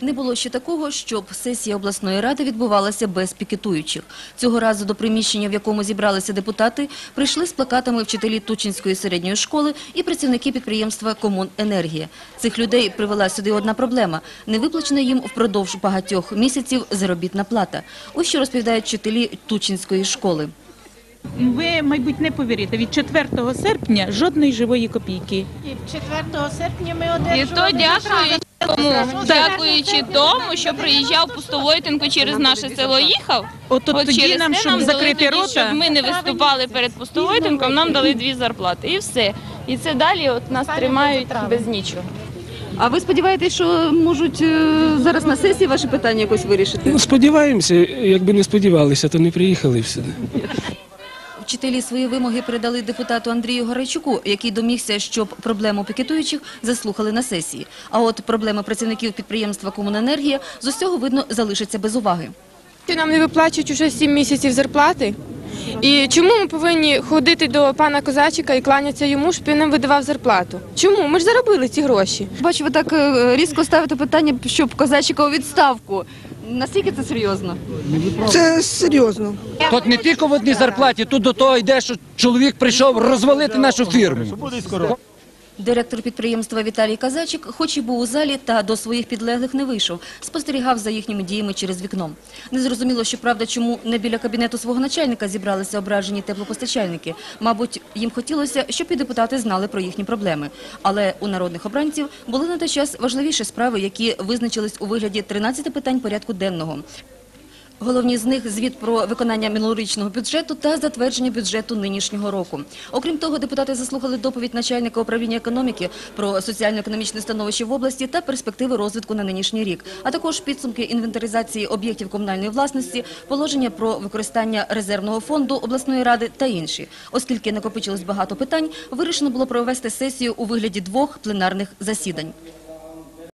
Не було ще такого, щоб сесія обласної ради відбувалася без пікетуючих. Цього разу до приміщення, в якому зібралися депутати, прийшли з плакатами вчителі Тучинської середньої школи і працівники підприємства «Комуненергія». Цих людей привела сюди одна проблема – невиплачена їм впродовж багатьох місяців заробітна плата. Ось що розповідають вчителі Тучинської школи. Ви, мабуть, не повірите, від 4 серпня жодної живої копійки. І 4 серпня ми І то дякуючи тому, дякуючи тому, що приїжджав Пустовойтенко через наше село їхав. От, от От тоді через нам, те щоб нам закрити дали рота, щоб ми не виступали перед Пустовойтенком, нам дали дві зарплати. І все. І це далі от нас тримають без нічого. А ви сподіваєтесь, що можуть е, зараз на сесії ваші питання якось вирішити? Ну, сподіваємося, якби не сподівалися, то не приїхали б сюди. Вчителі свої вимоги передали депутату Андрію Гарайчуку, який домігся, щоб проблему пікетуючих заслухали на сесії. А от проблеми працівників підприємства «Комуненергія» з усього, видно, залишаться без уваги. Нам не виплачують уже 7 місяців зарплати. І чому ми повинні ходити до пана Козачика і кланятися йому, щоб він нам видавав зарплату? Чому? Ми ж заробили ці гроші. Бачу, ви так е, різко ставите питання, щоб Козачика у відставку. Наскільки це серйозно? Це серйозно. Тут не тільки в одній зарплаті, тут до того йде, що чоловік прийшов розвалити нашу фірму. Директор підприємства Віталій Казачик, хоч і був у залі, та до своїх підлеглих не вийшов, спостерігав за їхніми діями через вікно. Незрозуміло, щоправда, чому не біля кабінету свого начальника зібралися ображені теплопостачальники. Мабуть, їм хотілося, щоб і депутати знали про їхні проблеми. Але у народних обранців були на той час важливіші справи, які визначились у вигляді 13 питань порядку денного. Головні з них – звіт про виконання минулорічного бюджету та затвердження бюджету нинішнього року. Окрім того, депутати заслухали доповідь начальника управління економіки про соціально-економічне становище в області та перспективи розвитку на нинішній рік, а також підсумки інвентаризації об'єктів комунальної власності, положення про використання резервного фонду обласної ради та інші. Оскільки накопичилось багато питань, вирішено було провести сесію у вигляді двох пленарних засідань.